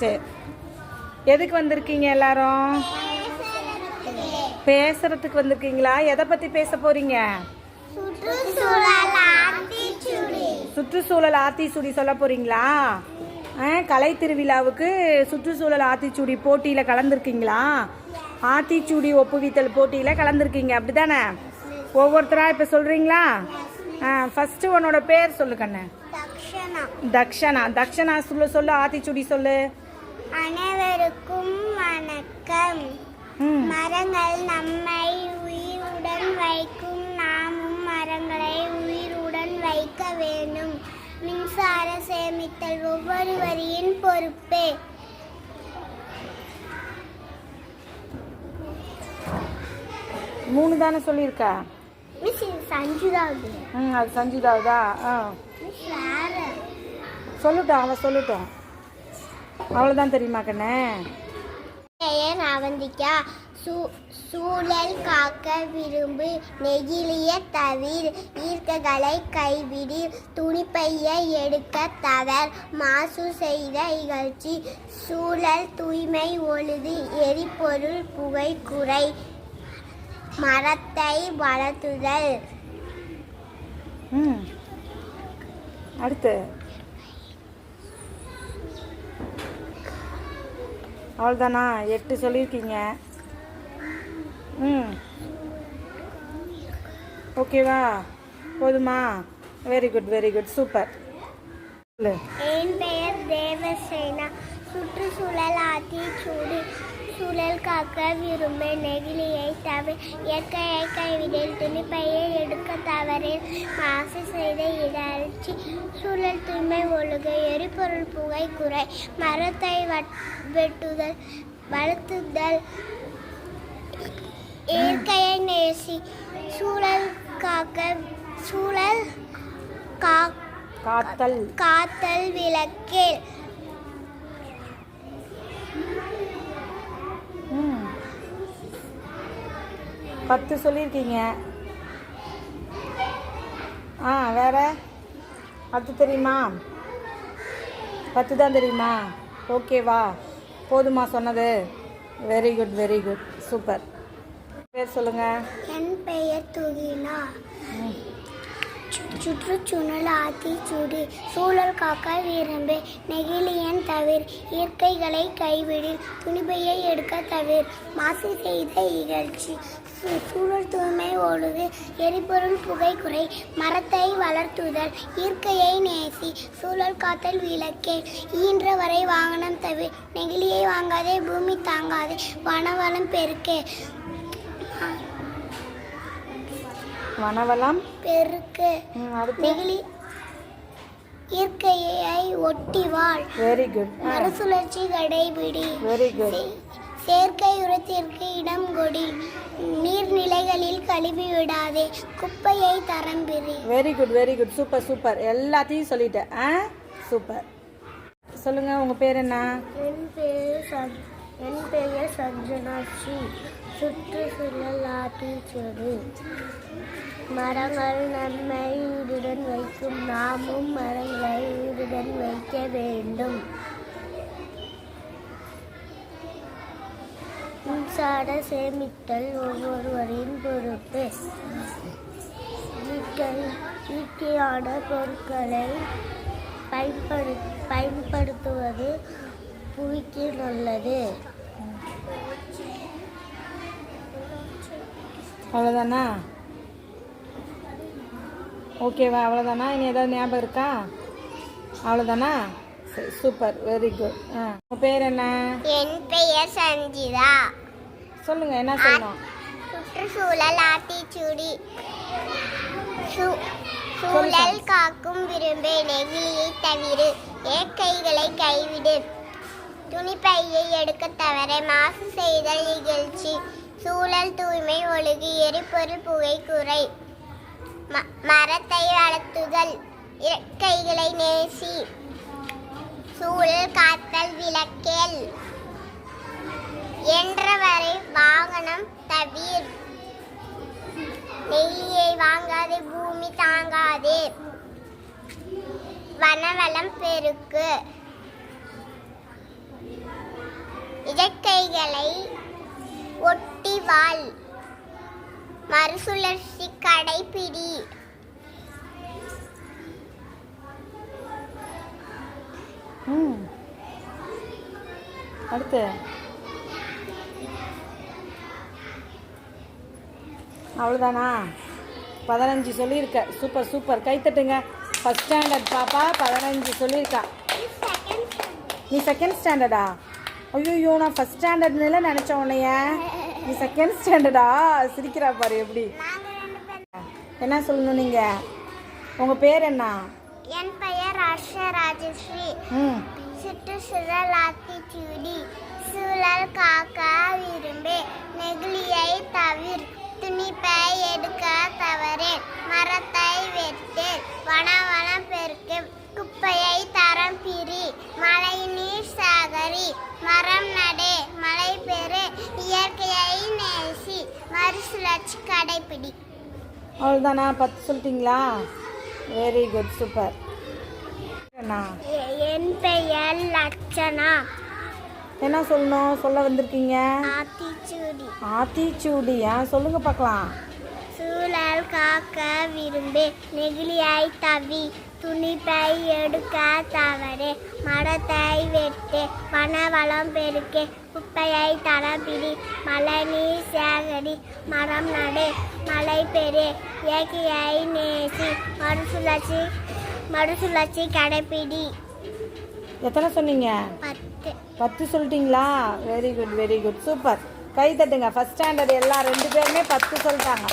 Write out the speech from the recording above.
சரி. எதுக்கு வந்திருக்கீங்க எல்லாரும்? பேசுறதுக்கு வந்திருக்கீங்களா? எதை பத்தி பேச போறீங்க? சுற்றுச்சூழல் ஆத்திச்சூடி. சொல்ல போறீங்களா? கலை திருவிழாவுக்கு சுற்றுச்சூழல் ஆத்திச்சூடி போட்டியில கலந்துருக்கீங்களா? ஆத்திச்சூடி ஒப்புவித்தல் போட்டியில கலந்துருக்கீங்க அப்படிதானே? ஒவ்வொருத்தரா இப்ப சொல்றீங்களா? ஃபர்ஸ்ட் உன்னோட பேர் சொல்லு கண்ணு. தக்ஷணா தக்ஷனா. தக்ஷனா சொல்லு சொல்லு ஆத்திச்சூடி சொல்லு. அனைவருக்கும் வணக்கம். மரங்கள் நம்மை உயிருடன் வைக்கும். நாமும் மரங்களை உயிருடன் வைக்க வேண்டும். மின்சார சேமித்தல் ஒவ்வொருவரின் பொறுப்பே. மூணு தானே சொல்லியிருக்கா? மிஸ் இது சஞ்சுதாவுது. ம் அது சஞ்சிதாவுதா? ஆ. மிஸ் வேற. சொல்லட்டும் அவ சொல்லட்டும். அவ்வளோதான் தெரியுமா கண்ணே? அவந்திக்கா சூழல் காக்க விரும்பு நெகிழிய தவிர ஈர்க்ககளை கைவிடு துணிப்பைய எடுக்க தவர் மாசு செய்த இகழ்ச்சி சூழல் தூய்மை ஒழுது எரிபொருள் புகை குறை மரத்தை வளர்த்துதல். அடுத்து. அவ்வளோதானா எட்டு சொல்லியிருக்கீங்க. ம். ஓகேவா போதுமா? Very good very good super என் பெயர் தேவசேனா. சுற்றுச்சூழல் ஆத்திச்சூடி சூழல் காக்க விரும்பு நெகிழியை தவிர இயற்கையை கைவிடல் துணிப்பையை எடுக்க தவறில் மாசு செய்த இகழ்ச்சி சூழல் தூய்மை ஒழுக எரிபொருள் புகை குறை மரத்தை வட்- வெட்டுதல் வளர்த்துதல் இயற்கையை நேசி. சூழல் காக்க சூழல் காத்தல். காத்தல் விளக்கில் ம் பத்து சொல்லியிருக்கீங்க. ஆ வேற? பத்து தெரியுமா? பத்து தான் தெரியுமா ஓகேவா போதுமா சொன்னது. Very good very good super பேர் சொல்லுங்கள் என் பெயர் துகினா சுற்றுச்சூழல் ஆத்திச்சூடி சூழல் காக்க விரும்பு நெகிழியன் தவிர இயற்கைகளை கைவிடில் துணிபையை எடுக்க தவிர மாசு செய்த இகழ்ச்சி சூழல் தூய்மை ஒழுகு எரிபொருள் புகை குறை. மரத்தை வளர்த்துதல். இயற்கையை நேசி சூழல் காத்தல் விளக்கே. ஈன்ற வரை வாகனம் தவிர நெகிழியை வாங்காதே பூமி தாங்காதே. வனவளம் பெருக்கே. வனவளம் பெருக்கு. நெகிழி இயற்கையை ஒட்டி வாழ். வெரி குட் மறுசுழற்சி கடைபிடி. வெரி குட் செயற்கை உரத்திற்கு இடம் கொடி. நீர்நிலைகளில் கழுவி விடாதே குப்பையை தரம் பிரி very good very good super super எல்லாத்தையும் சொல்லிட்டேன். ஆ? சூப்பர் சொல்லுங்கள் உங்கள் பேர் என்ன? என் பெயர் சஞ் என் பெயர் சஞ்சனாட்சி. சுற்றுச்சூழல் ஆத்திச்செடி மரங்கள் நம்மை உயிருடன் வைக்கும். நாமும் மரங்களை உயிருடன் வைக்க வேண்டும். மின்சார சேமித்தல் ஒவ்வொருவரின் பொறுப்பு. இயற்கை இயற்கையான பொருட்களை பயன்படு பயன்படுத்துவது புவிக்கு நல்லது. அவ்வளோதானா ஓகேவா அவ்வளோதானா இனி ஏதாவது ஞாபகம் இருக்கா? அவ்வளோதானா சரி சூப்பர் வெரி குட் ஆ உங்கள் பேர் என்ன? என் பெயர் சஞ்சிதா. சொல்லுங்கள் என்ன சொல்லணும் சுற்றுச்சூழல் ஆத்திச்சூடி சூழல் காக்கும் விரும்பு நெகிழியை தவிர இயற்கைகளை கைவிடு. துணிப்பையை எடுக்க தவிர மாசு செய்தல் நிகழ்ச்சி. சூழல் தூய்மை ஒழுகு எரிபொருள் புகை குறை. மரத்தை வளர்த்துதல் இயற்கைகளை நேசி. சூழல் காத்தல் விளக்கேல். என்றவரை வாகனம் தவிர். நெல்லியை வாங்காதே பூமி தாங்காதே. வனவளம் பெருக்கு. இயற்கைகளை ஒட்டி வாழ். மறுசுழற்சி கடைபிடி. அடுத்து. அவ்வளோதானா பதினஞ்சு சொல்லியிருக்க. சூப்பர் சூப்பர் கைத்தட்டுங்க ஃபஸ்ட் ஸ்டாண்டர்ட் பாப்பா பதினஞ்சு சொல்லியிருக்கா. நீ செகண்ட் ஸ்டாண்டர்டா ஐயோ நான் ஃபஸ்ட் ஸ்டாண்டர்ட்னுல நினச்ச உன்னைய. நீ செகண்ட் ஸ்டாண்டர்டா சிரிக்கிறா பாரு எப்படி? என்ன சொல்லணும் நீங்கள் உங்கள் பேர் என்ன? என் பெயர் ஆஷா ராஜஸ்ரீ. சுற்றுச்சூழல் ஆத்திச்சூடி. சூழல் காக்க விரும்பு நெகிழியை தவிர துணிப்பை எடுக்க தவறு மரத்தை வெட்டு வனவனம் பெருக்கு குப்பையை தரம் பிரி மழை நீர் சாகரி மரம் நடு மழை பெறு இயற்கையை நேசி கடைபிடி அவ்வளோதானா பத்து சொல்லிட்டீங்களா? வெரி குட் சூப்பர் என் பெயர் லட்சணா. என்ன சொல்லணும்? சொல்ல வந்திருக்கீங்க? ஆத்திச்சூடி. ஆத்திச்சூடியா? சொல்லுங்க பார்க்கலாம். சூழல் காக்க விரும்பு நெகிழியை தவி. துணிப்பை எடுக்க தவறு மரத்தை வெட்டு வனவளம் பெருக்கு குப்பையை தடப்பிடி மழை நீர் சேகரி மரம் நடு மழை பெறு இயற்கையை நேசி மறுசுழற்சி மறுசுழற்சி கடைப்பிடி. எத்தனை சொன்னீங்க? பத்து. பத்து சொல்லிட்டீங்களா? Very good very good super கை தட்டுங்க. ஃபஸ்ட் ஸ்டாண்டர்ட் எல்லாம் ரெண்டு பேருமே பத்து சொல்லிட்டாங்க.